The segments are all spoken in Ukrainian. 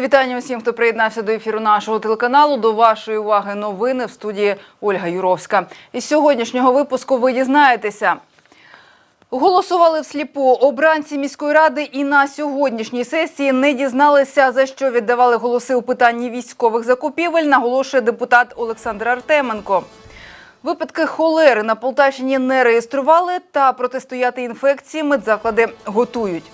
Вітання усім, хто приєднався до ефіру нашого телеканалу. До вашої уваги новини в студії Ольга Юровська. Із сьогоднішнього випуску ви дізнаєтеся. Голосували всліпу обранці міської ради і на сьогоднішній сесії не дізналися, за що віддавали голоси у питанні військових закупівель, наголошує депутат Олександр Артеменко. Випадки холери на Полтавщині не реєстрували та протистояти інфекції медзаклади готують.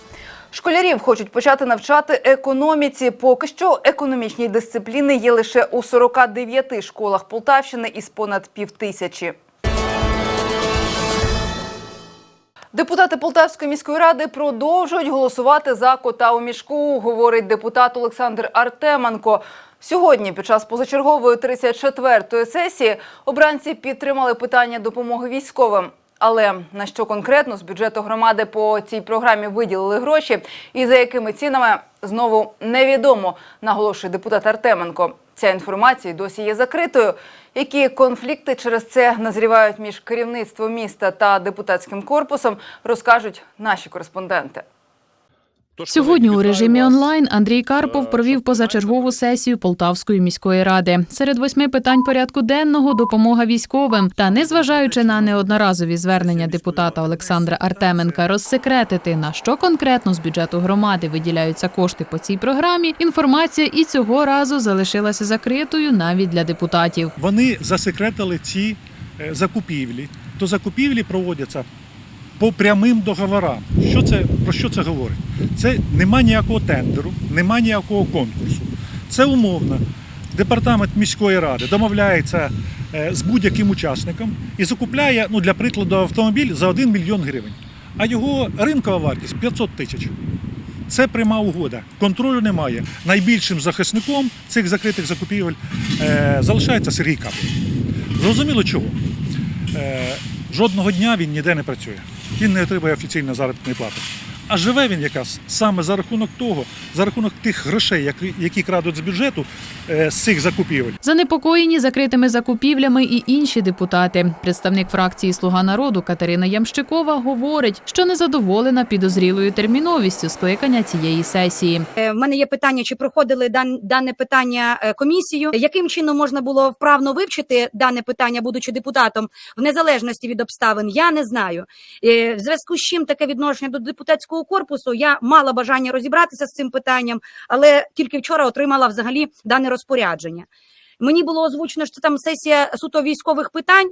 Школярів хочуть почати навчати економіці. Поки що економічні дисципліни є лише у 49 школах Полтавщини із понад півтисячі. Депутати Полтавської міської ради продовжують голосувати за кота у мішку, говорить депутат Олександр Артеменко. Сьогодні, під час позачергової 34-ї сесії, обранці підтримали питання допомоги військовим. Але на що конкретно з бюджету громади по цій програмі виділили гроші і за якими цінами знову невідомо, наголошує депутат Артеменко. Ця інформація досі є закритою. Які конфлікти через це назрівають між керівництвом міста та депутатським корпусом, розкажуть наші кореспонденти. Сьогодні у режимі онлайн Андрій Карпов провів позачергову сесію Полтавської міської ради. Серед восьми питань порядку денного допомога військовим. Та незважаючи на неодноразові звернення депутата Олександра Артеменка розсекретити на що конкретно з бюджету громади виділяються кошти по цій програмі. Інформація і цього разу залишилася закритою навіть для депутатів. Вони засекретили ці е, закупівлі. То закупівлі проводяться по прямим договорам. Що це, про що це говорить? Це нема ніякого тендеру, нема ніякого конкурсу. Це умовно. Департамент міської ради домовляється е, з будь-яким учасником і закупляє, ну, для прикладу, автомобіль за 1 мільйон гривень. А його ринкова вартість 500 тисяч. Це пряма угода. Контролю немає. Найбільшим захисником цих закритих закупівель е, залишається Сергій Каплін. Зрозуміло чого. Жодного дня він ніде не працює. Він не отримує офіційно заробітної плати. А живе він якраз саме за рахунок того, за рахунок тих грошей, які, які крадуть з бюджету е, з цих закупівель. Занепокоєні закритими закупівлями і інші депутати. Представник фракції Слуга народу Катерина Ямщикова говорить, що незадоволена підозрілою терміновістю скликання цієї сесії. Е, В мене є питання, чи проходили дане питання е, комісію? Яким чином можна було вправно вивчити дане питання, будучи депутатом, в незалежності від обставин? Я не знаю. В зв'язку з чим таке відношення до депутатського корпусу, я мала бажання розібратися з цим питанням, але тільки вчора отримала взагалі дане розпорядження. Мені було озвучено, що там сесія суто військових питань.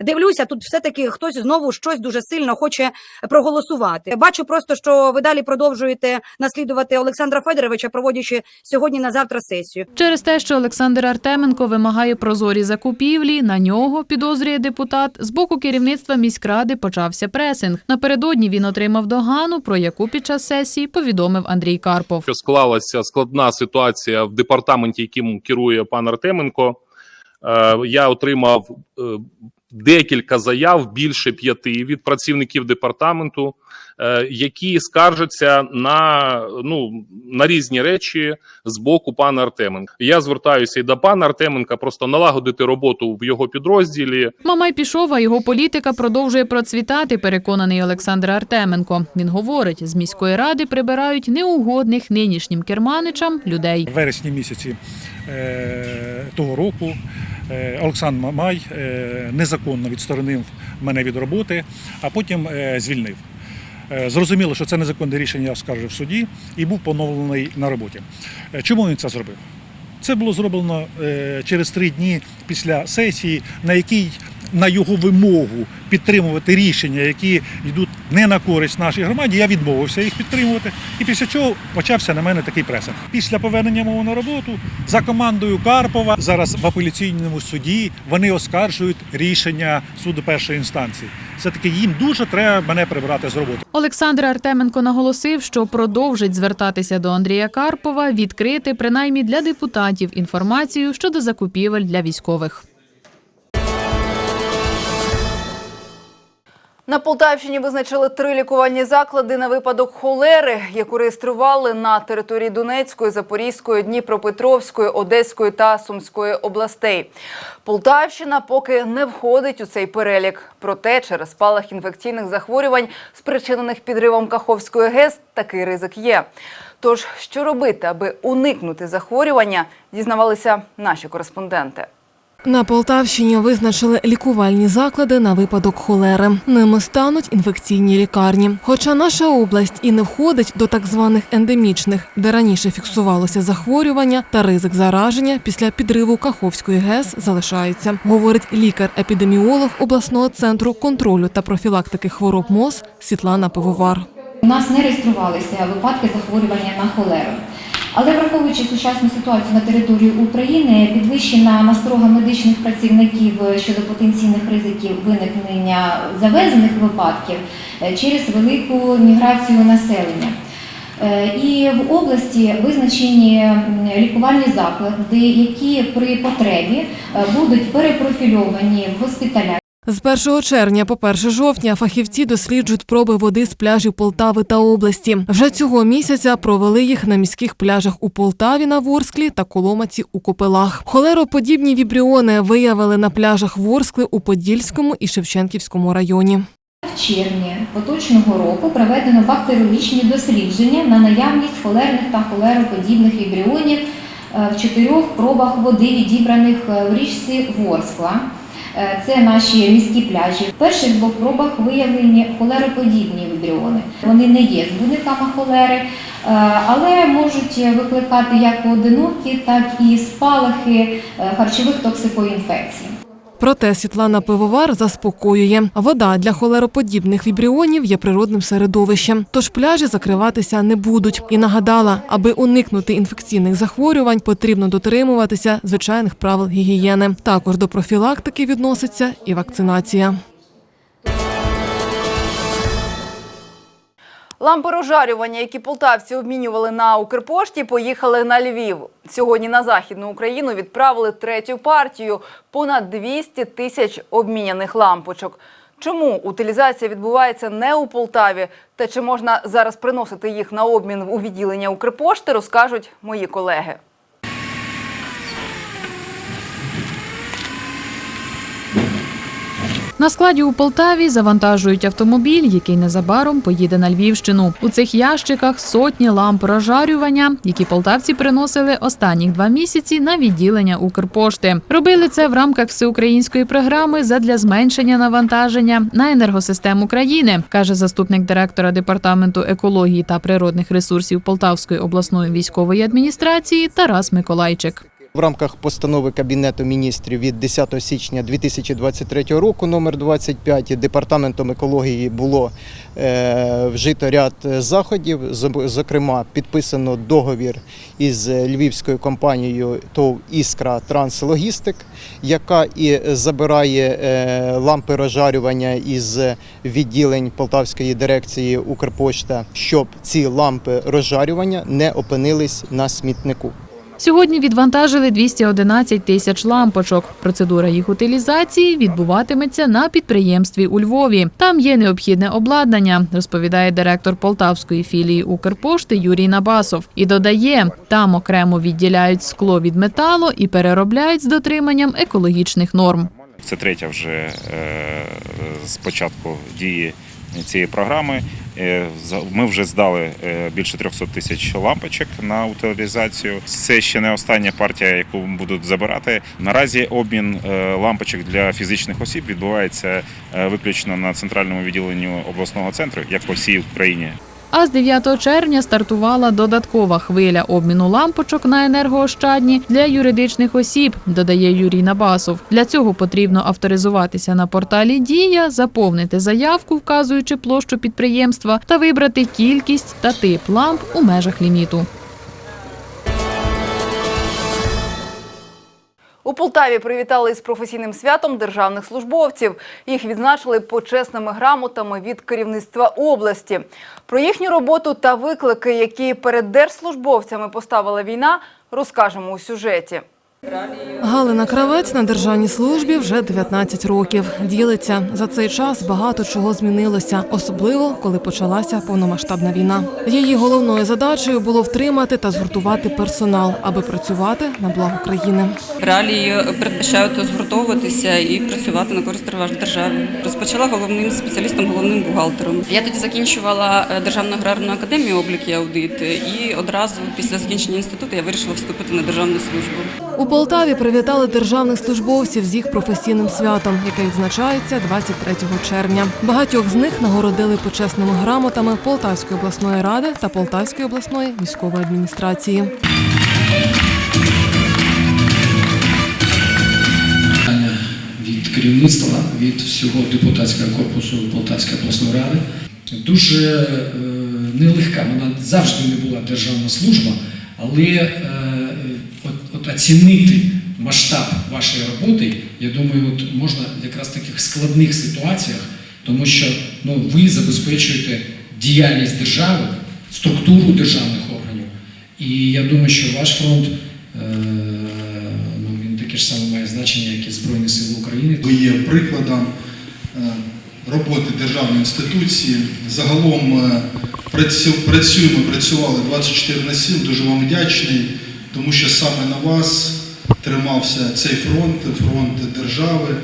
Дивлюся, тут все-таки хтось знову щось дуже сильно хоче проголосувати. Бачу просто, що ви далі продовжуєте наслідувати Олександра Федоровича, проводячи сьогодні на завтра сесію. Через те, що Олександр Артеменко вимагає прозорі закупівлі, на нього підозрює депутат. З боку керівництва міськради почався пресинг. Напередодні він отримав догану, про яку під час сесії повідомив Андрій Карпов. що склалася складна ситуація в департаменті, яким керує пан Артеменко. Е, Я отримав е, декілька заяв, більше п'яти від працівників департаменту, е, які скаржаться на, ну, на різні речі з боку пана Артеменка. Я звертаюся і до пана Артеменка просто налагодити роботу в його підрозділі. Мамай пішов, а його політика продовжує процвітати. Переконаний Олександр Артеменко. Він говорить, з міської ради прибирають неугодних нинішнім керманичам людей. В вересні місяці е, того року Олександр Мамай е, незаконно відсторонив мене від роботи, а потім е, звільнив. Е, Зрозуміло, що це незаконне рішення я оскаржив в суді і був поновлений на роботі. Е, Чому він це зробив? Це було зроблено е, через три дні після сесії, на якій на його вимогу підтримувати рішення, які йдуть не на користь нашій громаді, я відмовився їх підтримувати. І після чого почався на мене такий пресинг. Після повернення мого на роботу за командою Карпова зараз в апеляційному суді вони оскаржують рішення суду першої інстанції. Все таки їм дуже треба мене прибрати з роботи. Олександр Артеменко наголосив, що продовжить звертатися до Андрія Карпова, відкрити принаймні для депутатів інформацію щодо закупівель для військових. На Полтавщині визначили три лікувальні заклади на випадок холери, яку реєстрували на території Донецької, Запорізької, Дніпропетровської, Одеської та Сумської областей. Полтавщина поки не входить у цей перелік. Проте через спалах інфекційних захворювань, спричинених підривом Каховської ГЕС, такий ризик є. Тож, що робити, аби уникнути захворювання, дізнавалися наші кореспонденти. На Полтавщині визначили лікувальні заклади на випадок холери. Ними стануть інфекційні лікарні. Хоча наша область і не входить до так званих ендемічних, де раніше фіксувалося захворювання та ризик зараження після підриву Каховської ГЕС залишається, говорить лікар-епідеміолог обласного центру контролю та профілактики хвороб МОЗ Світлана Пивовар. У нас не реєструвалися випадки захворювання на холеру. Але враховуючи сучасну ситуацію на території України, підвищена насторога медичних працівників щодо потенційних ризиків виникнення завезених випадків е, через велику міграцію населення. Е, І в області визначені лікувальні заклади, які при потребі е, будуть перепрофільовані в госпіталя. З 1 червня по 1 жовтня фахівці досліджують проби води з пляжів Полтави та області. Вже цього місяця провели їх на міських пляжах у Полтаві на Ворсклі та Коломаці у Копилах. Холероподібні вібріони виявили на пляжах Ворскли у Подільському і Шевченківському районі. В червні поточного року проведено бактеріологічні дослідження на наявність холерних та холероподібних вібріонів е, в чотирьох пробах води, відібраних е, в річці Ворскла. Е, Це наші міські пляжі. В перших двох пробах виявлені холероподібні вібріони. Вони не є збудниками холери, е, але можуть викликати як поодинокі, так і спалахи е, харчових токсикоінфекцій. Проте Світлана Пивовар заспокоює, вода для холероподібних вібріонів є природним середовищем, тож пляжі закриватися не будуть. І нагадала, аби уникнути інфекційних захворювань, потрібно дотримуватися звичайних правил гігієни. Також до профілактики відноситься і вакцинація. Лампи розжарювання, які полтавці обмінювали на Укрпошті, поїхали на Львів. Сьогодні на Західну Україну відправили третю партію – понад 200 тисяч обміняних лампочок. Чому утилізація відбувається не у Полтаві та чи можна зараз приносити їх на обмін у відділення Укрпошти, розкажуть мої колеги. На складі у Полтаві завантажують автомобіль, який незабаром поїде на Львівщину. У цих ящиках сотні ламп розжарювання, які полтавці приносили останніх два місяці на відділення Укрпошти. Робили це в рамках всеукраїнської програми задля зменшення навантаження на енергосистему країни, каже заступник директора департаменту екології та природних ресурсів Полтавської обласної військової адміністрації Тарас Миколайчик. В рамках постанови Кабінету міністрів від 10 січня 2023 року номер 25 департаментом екології було е, вжито ряд заходів. Зо- Зокрема, підписано договір із львівською компанією ТОВ Іскра Транслогістик, яка і забирає е, лампи розжарювання із відділень Полтавської дирекції Укрпошта, щоб ці лампи розжарювання не опинились на смітнику. Сьогодні відвантажили 211 тисяч лампочок. Процедура їх утилізації відбуватиметься на підприємстві у Львові. Там є необхідне обладнання, розповідає директор полтавської філії Укрпошти Юрій Набасов. І додає, там окремо відділяють скло від металу і переробляють з дотриманням екологічних норм. Це третя вже е, з початку дії цієї програми. Е, Ми вже здали е, більше 300 тисяч лампочок на утилізацію. Це ще не остання партія, яку будуть забирати. Наразі обмін е, лампочок для фізичних осіб відбувається виключно на центральному відділенні обласного центру, як по всій Україні. А з 9 червня стартувала додаткова хвиля обміну лампочок на енергоощадні для юридичних осіб, додає Юрій Набасов. Для цього потрібно авторизуватися на порталі Дія, заповнити заявку, вказуючи площу підприємства, та вибрати кількість та тип ламп у межах ліміту. У Полтаві привітали із професійним святом державних службовців. Їх відзначили почесними грамотами від керівництва області. Про їхню роботу та виклики, які перед держслужбовцями поставила війна, розкажемо у сюжеті. Галина Кравець на державній службі вже 19 років. Ділиться за цей час багато чого змінилося, особливо коли почалася повномасштабна війна. Її головною задачею було втримати та згуртувати персонал, аби працювати на благо країни. Реалії передбачають згуртовуватися і працювати на користь державі. Розпочала головним спеціалістом, головним бухгалтером. Я тоді закінчувала е, Державну аграрну академію облік і аудит, і одразу після закінчення інституту я вирішила вступити на державну службу. Полтаві привітали державних службовців з їх професійним святом, яке відзначається 23 червня. Багатьох з них нагородили почесними грамотами Полтавської обласної ради та Полтавської обласної військової адміністрації. Від керівництва, від всього депутатського корпусу Полтавської обласної ради. Дуже е, нелегка, вона завжди не була державна служба, але е, от, оцінити масштаб вашої роботи, я думаю, от можна якраз в таких складних ситуаціях, тому що ну, ви забезпечуєте діяльність держави, структуру державних органів. І я думаю, що ваш фронт е, ну, він таке ж саме має значення, як і Збройні Сили України. Ви є прикладом е, роботи державної інституції. Загалом е, працю- працюємо, працювали 24 на 7. Дуже вам вдячний, тому що саме на вас тримався цей фронт, фронт держави.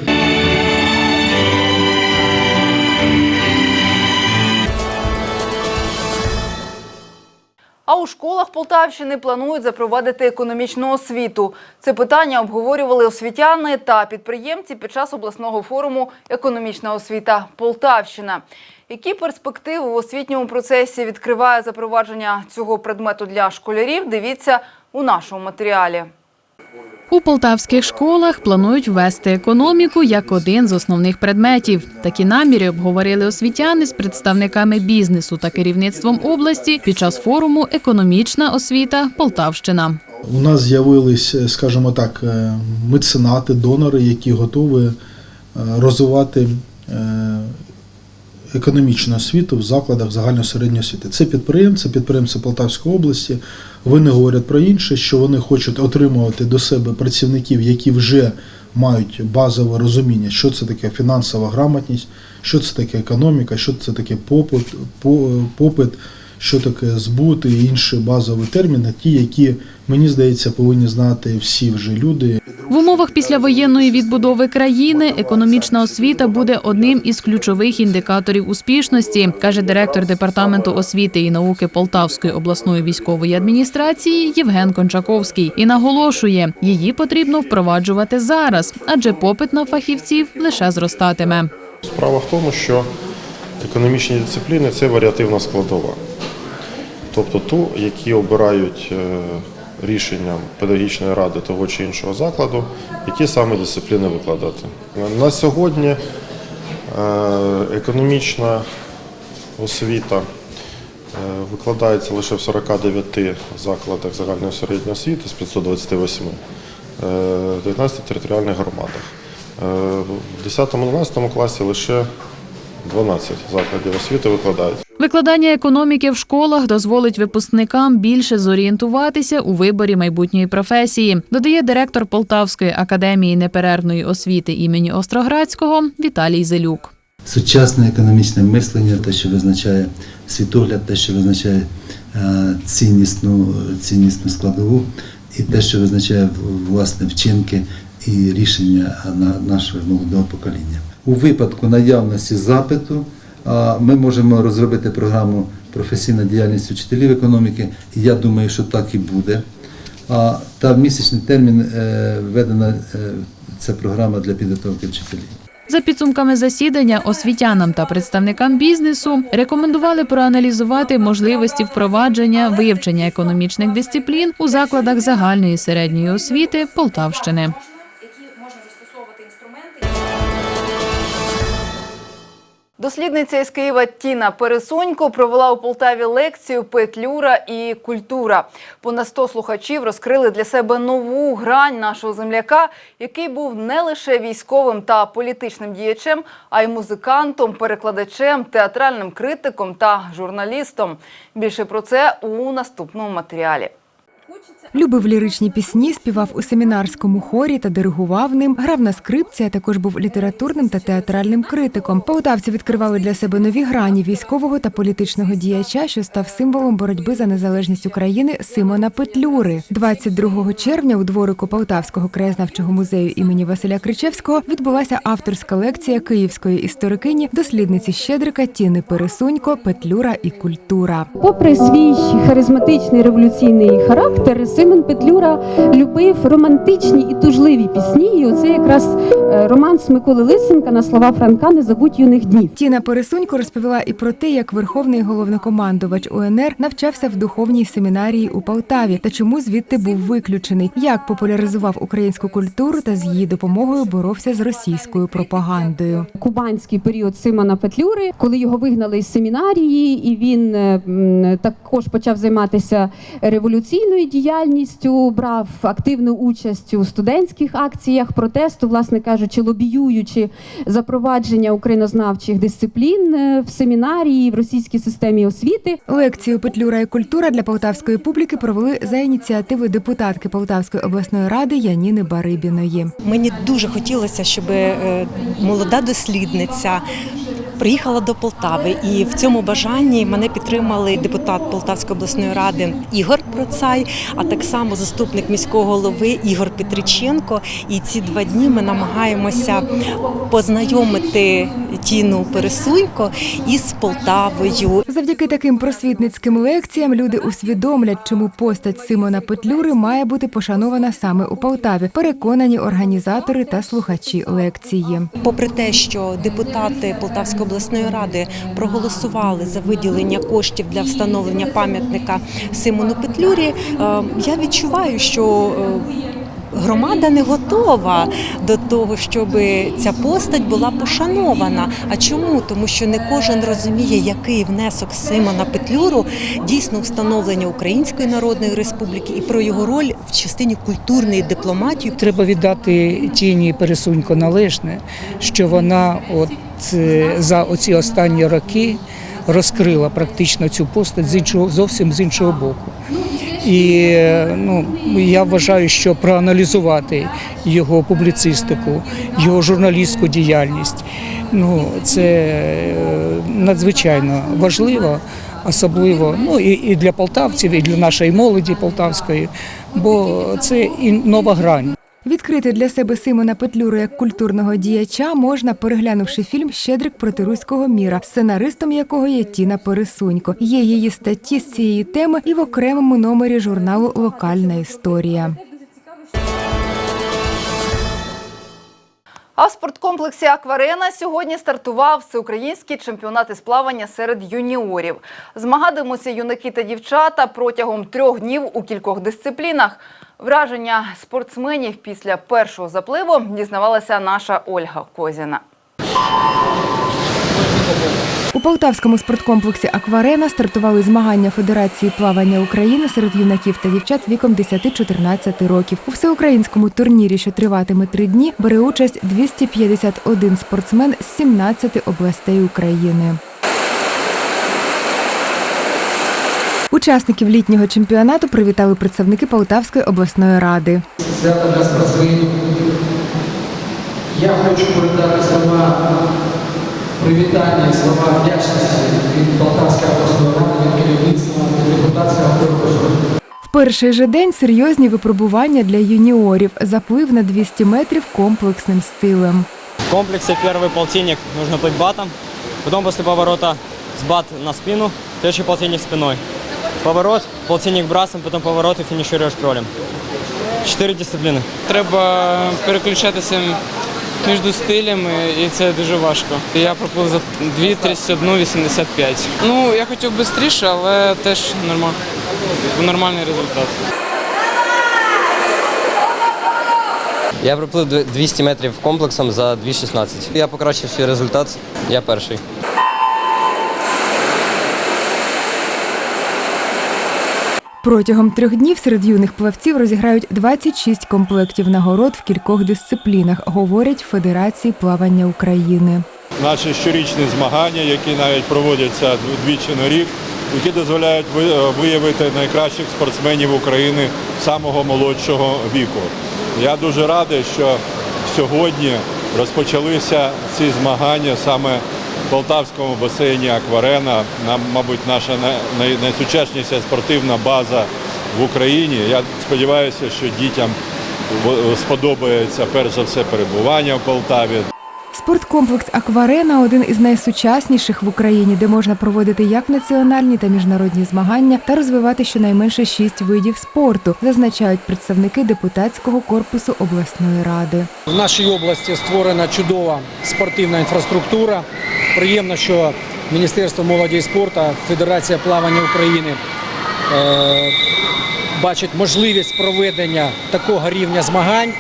А у школах Полтавщини планують запровадити економічну освіту. Це питання обговорювали освітяни та підприємці під час обласного форуму Економічна освіта Полтавщина. Які перспективи в освітньому процесі відкриває запровадження цього предмету для школярів? Дивіться у нашому матеріалі. У полтавських школах планують ввести економіку як один з основних предметів. Такі наміри обговорили освітяни з представниками бізнесу та керівництвом області під час форуму Економічна освіта Полтавщина. У нас з'явились, е, скажімо так, е, меценати, донори, які готові е, розвивати економічну освіту в закладах загальної середньої освіти. Це підприємці, підприємці Полтавської області. Вони говорять про інше, що вони хочуть отримувати до себе працівників, які вже мають базове розуміння, що це таке фінансова грамотність, що це таке економіка, що це таке попит, попит що таке збут і інші базові терміни, ті, які, мені здається, повинні знати всі вже люди. В умовах післявоєнної відбудови країни економічна освіта буде одним із ключових індикаторів успішності, каже директор департаменту освіти і науки Полтавської обласної військової адміністрації Євген Кончаковський. І наголошує, її потрібно впроваджувати зараз, адже попит на фахівців лише зростатиме. Справа в тому, що економічні дисципліни це варіативна складова. Тобто ту, які обирають е, рішенням педагогічної ради того чи іншого закладу, які саме дисципліни викладати. На сьогодні е, економічна освіта е, викладається лише в 49 закладах загальної середньої освіти з 528, е, в 19 територіальних громадах. Е, В 10-11 класі лише 12 закладів освіти викладають. Викладання економіки в школах дозволить випускникам більше зорієнтуватися у виборі майбутньої професії, додає директор Полтавської академії неперервної освіти імені Остроградського Віталій Зелюк. Сучасне економічне мислення, те, що визначає світогляд, те, що визначає е, ціннісну, ціннісну складову, і те, що визначає власне вчинки і рішення на нашого молодого покоління. У випадку наявності запиту ми можемо розробити програму професійна діяльність учителів економіки, і я думаю, що так і буде. Та місячний термін е, введена е, ця програма для підготовки вчителів. За підсумками засідання освітянам та представникам бізнесу рекомендували проаналізувати можливості впровадження вивчення економічних дисциплін у закладах загальної середньої освіти Полтавщини. Дослідниця із Києва Тіна Пересунько провела у Полтаві лекцію Петлюра і культура. Понад 100 слухачів розкрили для себе нову грань нашого земляка, який був не лише військовим та політичним діячем, а й музикантом, перекладачем, театральним критиком та журналістом. Більше про це у наступному матеріалі. Любив ліричні пісні, співав у семінарському хорі та диригував ним, грав на скрипці, а також був літературним та театральним критиком. Полтавці відкривали для себе нові грані військового та політичного діяча, що став символом боротьби за незалежність України Симона Петлюри. 22 червня у дворику Полтавського краєзнавчого музею імені Василя Кричевського відбулася авторська лекція київської історикині, дослідниці Щедрика Тіни Пересунько, Петлюра і культура. Попри свій харизматичний революційний характер, Симон Петлюра любив романтичні і тужливі пісні. І оце якраз е, романс Миколи Лисенка на слова Франка Не забудь юних днів. Тіна Пересунько розповіла і про те, як верховний головнокомандувач УНР навчався в духовній семінарії у Полтаві та чому звідти був виключений, як популяризував українську культуру та з її допомогою боровся з російською пропагандою. Кубанський період Симона Петлюри, коли його вигнали з семінарії, і він е, також почав займатися революційною діяльністю, брав активну участь у студентських акціях протесту, власне кажучи, лобіюючи запровадження українознавчих дисциплін е, в семінарії, в російській системі освіти. Лекцію Петлюра і культура для полтавської публіки провели за ініціативи депутатки Полтавської обласної ради Яніни Барибіної. Мені дуже хотілося, щоб е, молода дослідниця приїхала до Полтави, і в цьому бажанні мене підтримали депутат Полтавської обласної ради Ігор Процай, а так само заступник міського голови Ігор Петриченко. І ці два дні ми намагаємося познайомити Тіну Пересунько із Полтавою. Завдяки таким просвітницьким лекціям люди усвідомлять, чому постать Симона Петлюри має бути пошанована саме у Полтаві. Переконані організатори та слухачі лекції. Попри те, що депутати Полтавської обласної ради проголосували за виділення коштів для встановлення пам'ятника Симону Петлюрі, е, я відчуваю, що е, Громада не готова до того, щоб ця постать була пошанована. А чому? Тому що не кожен розуміє, який внесок Симона Петлюру дійсно встановлення Української Народної Республіки і про його роль в частині культурної дипломатії. Треба віддати тіні пересунько належне, що вона от е, за оці останні роки розкрила практично цю постать з іншого зовсім з іншого боку. І ну, я вважаю, що проаналізувати його публіцистику, його журналістську діяльність ну, це е, надзвичайно важливо, особливо ну, і, і для полтавців, і для нашої молоді полтавської, бо це і нова грань. Відкрити для себе Симона Петлюру як культурного діяча можна, переглянувши фільм Щедрик проти руського міра, сценаристом якого є Тіна Пересунько. Є її статті з цієї теми і в окремому номері журналу Локальна історія. А в спорткомплексі Акварена сьогодні стартував всеукраїнський чемпіонат із плавання серед юніорів. Змагатимуться юнаки та дівчата протягом трьох днів у кількох дисциплінах. Враження спортсменів після першого запливу дізнавалася наша Ольга Козіна. У Полтавському спорткомплексі Акварена стартували змагання Федерації плавання України серед юнаків та дівчат віком 10-14 років. У всеукраїнському турнірі, що триватиме три дні, бере участь 251 спортсмен з 17 областей України. Учасників літнього чемпіонату привітали представники Полтавської обласної ради. Я хочу передати слова привітання, слова вдячності від Полтавської обласної ради, від керівництва, від депутатського корпусу. В перший же день серйозні випробування для юніорів. Заплив на 200 метрів комплексним стилем. В комплексе первый полтинник нужно плыть батом, потом после поворота с бат на спину, следующий полтинник спиной. Поворот, полтинник брасом, потом поворот и финишируешь кролем. Чотири дисципліни. Треба переключатися між стилями, і це дуже важко. Я проплив за 2.31.85. Ну, я хотів швидше, але теж нормально. Нормальний результат. Я проплив 200 метрів комплексом за 2.16. Я покращив свій результат, я перший. Протягом трьох днів серед юних плавців розіграють 26 комплектів нагород в кількох дисциплінах, говорять Федерації плавання України. Наші щорічні змагання, які навіть проводяться двічі на рік, які дозволяють е, виявити найкращих спортсменів України самого молодшого віку. Я дуже радий, що сьогодні розпочалися ці змагання саме Полтавському басейні Акварена. Мабуть, наша най- най- найсучасніша спортивна база в Україні. Я сподіваюся, що дітям сподобається перш за все перебування в Полтаві. Спорткомплекс Акварена один із найсучасніших в Україні, де можна проводити як національні та міжнародні змагання та розвивати щонайменше шість видів спорту, зазначають представники депутатського корпусу обласної ради. В нашій області створена чудова спортивна інфраструктура. Приємно, що Міністерство молоді і спорту, Федерація плавання України е, бачить можливість проведення такого рівня змагань,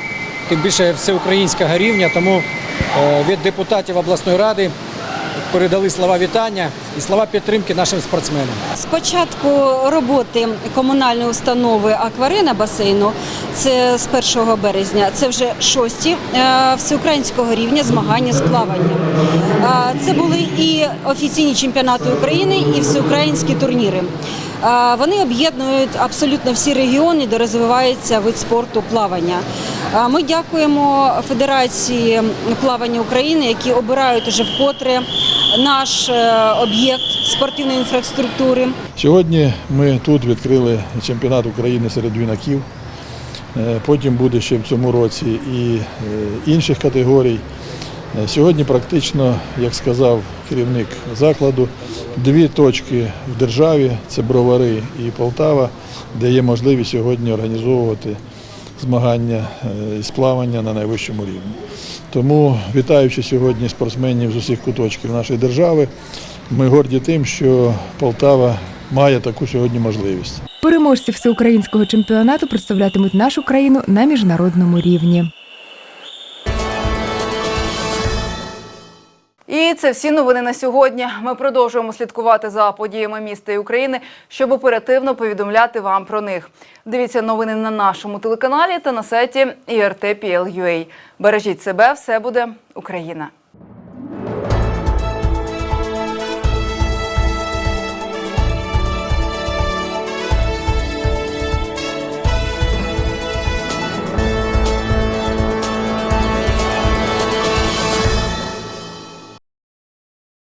тим більше всеукраїнського рівня. Тому від депутатів обласної ради передали слова вітання і слова підтримки нашим спортсменам. З початку роботи комунальної установи Акварина басейну, це з 1 березня, це вже шості е, всеукраїнського рівня змагання з плавання. Е, Це були і офіційні чемпіонати України, і всеукраїнські турніри. Вони об'єднують абсолютно всі регіони, де розвивається вид спорту плавання. Ми дякуємо Федерації плавання України, які обирають уже вкотре наш е, об'єкт спортивної інфраструктури. Сьогодні ми тут відкрили чемпіонат України серед юнаків. Е, Потім буде ще в цьому році і е, інших категорій. Е, Сьогодні практично, як сказав керівник закладу, дві точки в державі це Бровари і Полтава, де є можливість сьогодні організовувати змагання е, із плавання на найвищому рівні. Тому, вітаючи сьогодні спортсменів з усіх куточків нашої держави, ми горді тим, що Полтава має таку сьогодні можливість. Переможці всеукраїнського чемпіонату представлятимуть нашу країну на міжнародному рівні. І це всі новини на сьогодні. Ми продовжуємо слідкувати за подіями міста і України, щоб оперативно повідомляти вам про них. Дивіться новини на нашому телеканалі та на сайті IRT.PL.UA. Бережіть себе, все буде Україна.